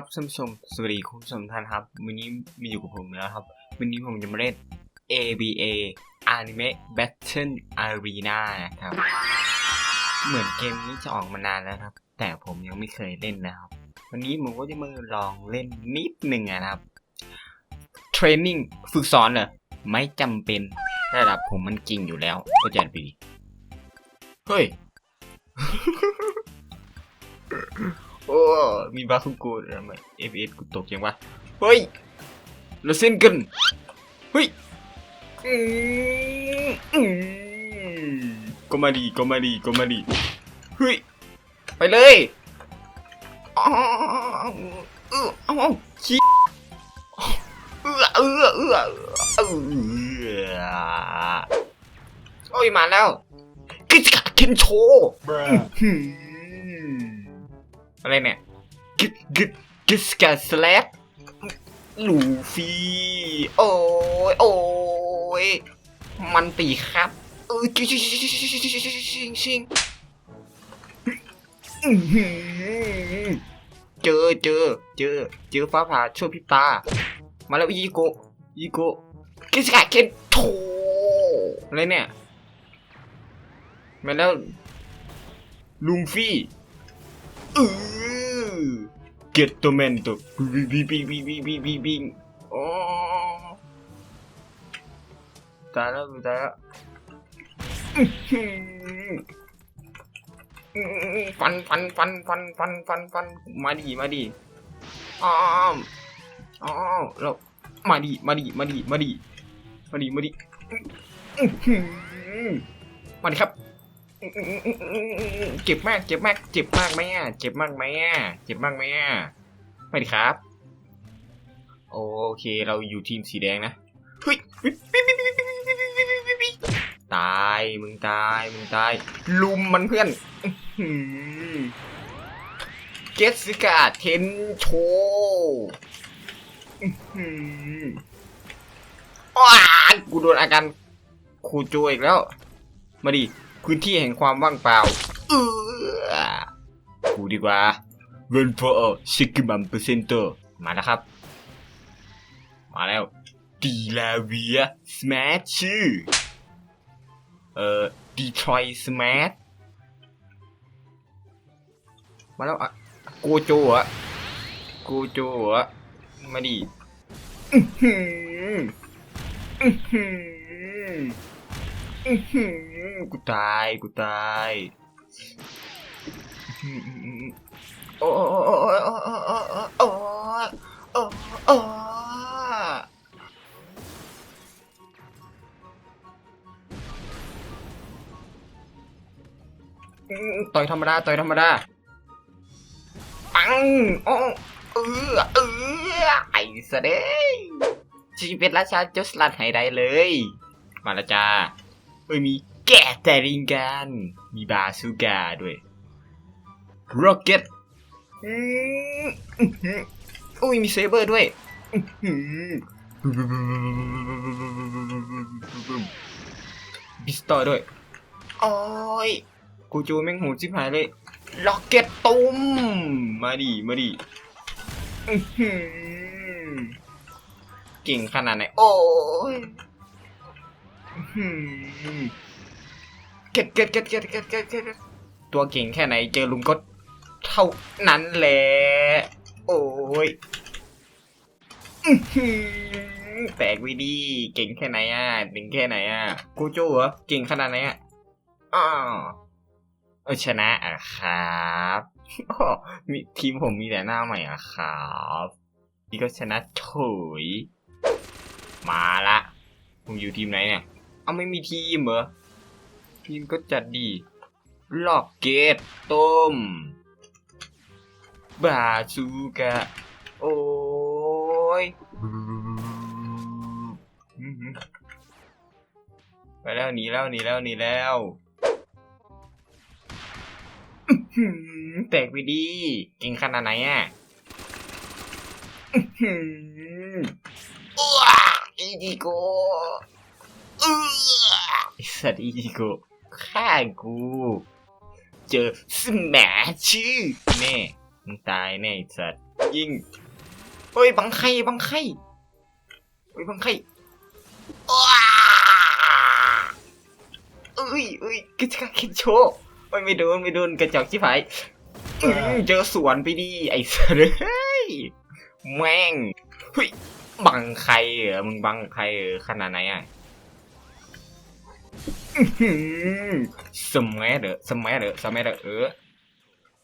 ครับท่านผู้ชมสวัสดีคุณผู้ชมท่านครับ วันนี้มีอยู่กับผมแล้วครับ วันนี้ผมจะมาเล่น ABA Anime Battle Arena นะครับ เหมือนเกมนี้จะออกมานานแล้วครับ แต่ผมยังไม่เคยเล่นนะครับ วันนี้ผมก็จะมาลองเล่นนิดหนึ่งนะครับ เทรนนิ่งฝึกสอนเหรอ ไม่จำเป็นระดับผมมันจริงอยู่แล้วก็จะไปดี เฮ้ย โอ้ มีบาคุโกะทำไม FPS กูตกยังวะ เฮ้ยเราเส้นกัน เฮ้ยก็มาดีก็มาดีก็มาดีเฮ้ย ไปเลยเออเอาเอาชี้เออเออเออเออโอ้ยมาแล้วกิจกะเคนโชหืม อะไรเนี่ยกึดกึดกึสกาสแลปลูฟี่โอ้ยโอ้ยมันตีครับเออชิงชิงชิงอื้อหือเจอเจอเจอเจอฟ้าผ่าช่วยพิตา มาแล้วอีโกอีโกกิสกาเคนโทอะไรเนี่ยมาแล้วลุงฟี่ ออเก็ตตัวแมนตัวบิบิบิบิบิบิบิบิโอ้ตายแล้วตายแล้วอื้อหืออื้อหือฟันฟันฟันฟันฟันฟันฟันมาดีมาดีอ้าวอ้าวแล้วมาดีมาดีมาดีมาดีมาดีมาดีมาดีครับ เจ็บมากเจ็บมากเจ็บมากไหมอะเจ็บมากไหมอะเจ็บมากไหมอะไม่ดีครับ โอเคเราอยู่ทีมสีแดงนะเฮ้ยตายมึงตายมึงตาย ลุมมันเพื่อนเกสิกาเทนโชว้ากูโดนอาการคูโจอีกแล้ว มาดิ พื้นที่แห่งความว่างเปล่าเออกูดีกว่าเวนฟอร์ชิกิมัมเปอร์เซนเตอร์มาแล้วครับ มาแล้วดีลาเวียสแมชชื่อ เอ่อดีทรอยสแมชมาแล้วอะโกโจอะโกโจอะมาดิอือหืออื้อหืออื้อหือ กูตาย กูตายโอ้ต่อยธรรมดา ต่อยธรรมดา ปังโอ้เออเออไอ้สเดชีวิตราชาจุสลัดให้ได้เลย มาละจ้า เอ้ยมีแกะแต่ริงกัน มีบาซูกาด้วยร็อกเก็ตอุ้ยมีเซเบอร์ด้วยบิสตอร์ด้วยโอ้ยกูจูแม่งหดชิบหายเลยล็อกเก็ตตุ้มมาดิมาดิเก่งขนาดไหน โอ้ย เก็ตเก็ตเก็ตเก็ตเก็ตเก็ตเก็ตตัวเก่งแค่ไหนเจอลุงก็เท่านั้นแหละโอ้ยแตกวิดีเก่งแค่ไหนอะเก่งแค่ไหนอะกูโจ้เหรอเก่งขนาดไหนอะอ้าวเอชนะอะครับมีทีมผมมีแต่หน้าใหม่อะครับนี่ก็ชนะเฉยมาละผมอยู่ทีมไหนเนี่ย เอาไม่มีทีมเหรอ ทีมก็จัดดีล็อกเกตต้ม บาซูกะ โอ้ย ไปแล้วหนีแล้วหนีแล้วหนีแล้วแตกไปดีเก่งขนาดไหนอะอื้อหืออ้าอีดิโก ไอสัตว์อีโกฆ่ากู เจอสมชชื่อแน่มึงตายแน่ไอสัตว์ยิงเฮ้ยบังไข่บังไข่เฮ้ยบังไข่เอ้ยเอ้ยกระจอกคิดโชว์เฮ้ยไม่โดนไม่โดนกระจอกชิบหายเจอสวนไปดิไอ้สัสเฮ้ยแม่งเฮ้ยบังใครเหรอมึงบังใครเหรอขนาดไหนอะ สมัยเด้อสมัยเด้อสมัยเด้อเออ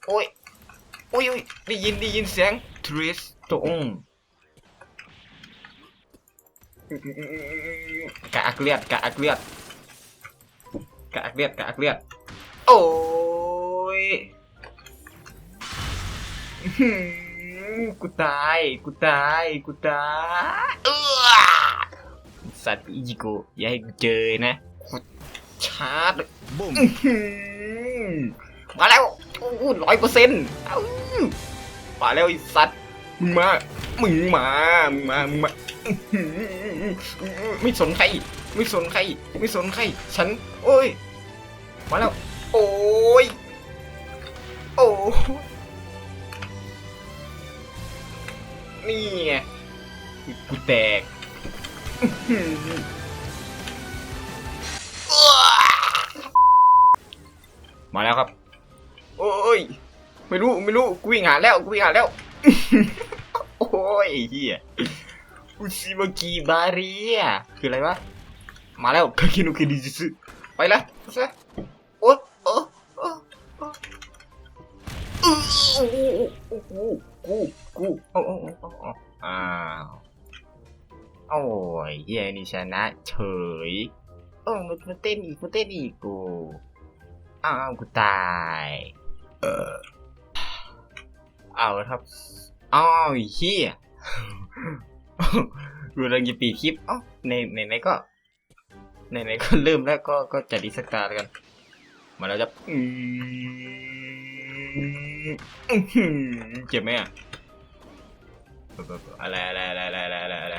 โอ้ยโอ้ยโอ้ยได้ยินได้ยินเสียงทริสโตงกะอักเลือดกะอักเลือดกะอักเลือดกะอักเลือดโอ้ยอื้อหือกูตายกูตายกูตายเออสัตว์อีโกอย่าให้กูเจอนะกู ชาร์จ Boom. อื้อหือมาแล้วร้อยเปอร์เซ็นต์มาแล้วไอ้สัตว์มึงมา มึงมา มึงมา มึงมาอื้อหือไม่สนใคร ไม่สนใคร ไม่สนใคร ฉัน โอ้ย มาแล้ว โอ้ย โอ้นี่ไงกูแตก มาแล้วครับ โอ้ย ไม่รู้ไม่รู้กูวิ่งหาแล้วกูวิ่งหาแล้ว โอ้ยไอ้เฮียอุชิมากิบาเรียคืออะไรวะ มาแล้วคาคิโนคิดิจิสึไปละซะโอ้โอ้โอ้โอ้กูกูกูโอ้โอ้โอ้โอ้อ้าวโอ้ยเฮียนี่ชนะเฉยโอ้มันมาเต้นอีกมาเต้นอีกกู อ้าวกูตาย เออเอาละครับอ้าวไอ้เฮียดูเรื่องจะปีดคลิปเอ้าในในไหนก็ในไหนก็เริ่มแล้วก็ก็จัดอีกสักตาแล้วกัน มาแล้วจะอืมอื้อหือเจ็บไหมอะอะไรอะไรอะไรอะไรอะไรอะไรอะไร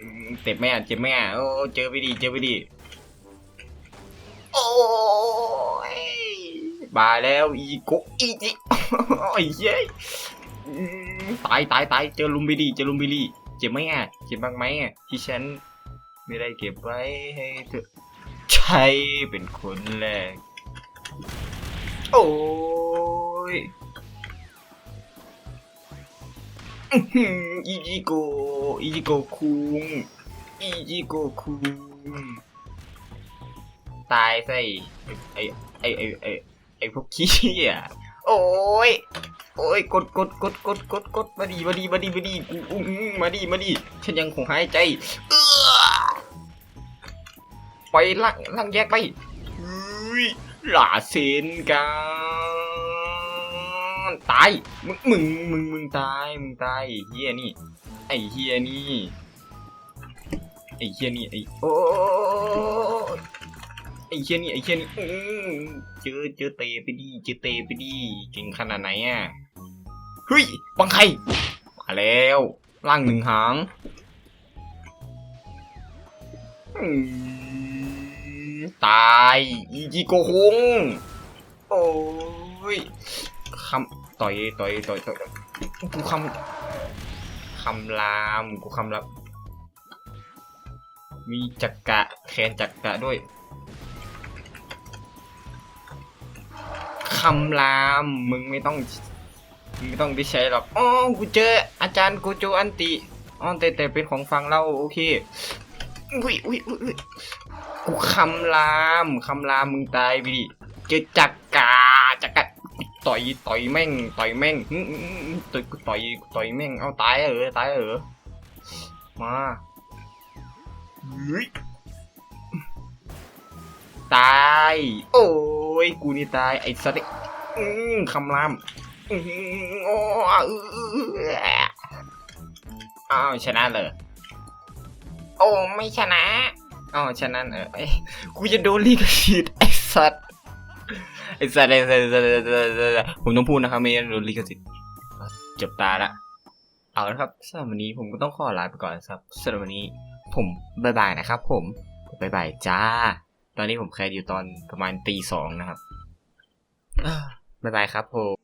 อืมเจ็บไหมอะเจ็บไหมอะโอ้เจอไปดีเจอไปดี บาแล้วอีโกอีจิโอ้ยเย้ตายตายตายเจอลุมบิลีเจอลุมบิลีเจ็บไหมอะเจ็บบ้างไหมอะที่ฉันไม่ได้เก็บไว้ให้เธอใช่เป็นคนแรกโอ้ยอื้อหืออีจิโกอีจิโกคุงอีจิโกคุงตายสิไอไอไอไอไอพวกขี้อะโอ้ยโอ้ยกดกดกดกดกดกดมาดีมาดีมาดีมาดีกูอื้อหือมาดีมาดีฉันยังคงหายใจเออไปล่งล่งแยกไปเฮ้ยหลาเซนกันตายมึงมึงมึงมึงตายมึงตายเฮียนี่ ไอเฮียนี่ไอเฮียนี่ไอโอ้ อเฮียนี่ไอเฮียนี่อื้อเจอเจอเตไปดีเจอเตไปดีเก่งขนาดไหนอะเฮ้ยบังใครมาแล้วล่างหนึ่งหางตายอีจิโกฮงโอ้ยคำต่อยต่อยต่อยต่อยกูคำคำรามกูคำรับมีจักกะแขนจักกะด้วย คำรามมึงไม่ต้องไม่ต้องไปใช้หรอกอ๋อกูเจออาจารย์โกโจอันติอ๋อแต่แต่เป็นของฟังเราโอเคอุ้ยอุ้ยอุ้ยอุ้ยกูคำรามคำรามมึงตายไปดิเจอจักกาจักกะกูต่อยต่อยแม่งต่อยแม่งต่อยกูต่อยกูต่อยแม่งเอาตายเออตายเออมาตายโอ้ ยกูนี่ตายไอ้สัตว์คำรามอื้อหือโอ้อ้าวชนะเลยโอ้ไม่ชนะอ๋อชนะเออเอ้ยกูจะโดนลิขสิทธิ์ไอ้สัตว์ไอ้สัตว์ไอ้สัตว์ผมต้องพูดนะครับไม่งั้นโดนลิขสิทธิ์จบตาละเอาละครับสำหรับวันนี้ผมก็ต้องขอลาไปก่อนครับสำหรับวันนี้ผมบายบายนะครับผมบายบายจ้า ตอนนี้ผมแคสอยู่ตอนประมาณตีสองนะครับอ่าบายบายครับผม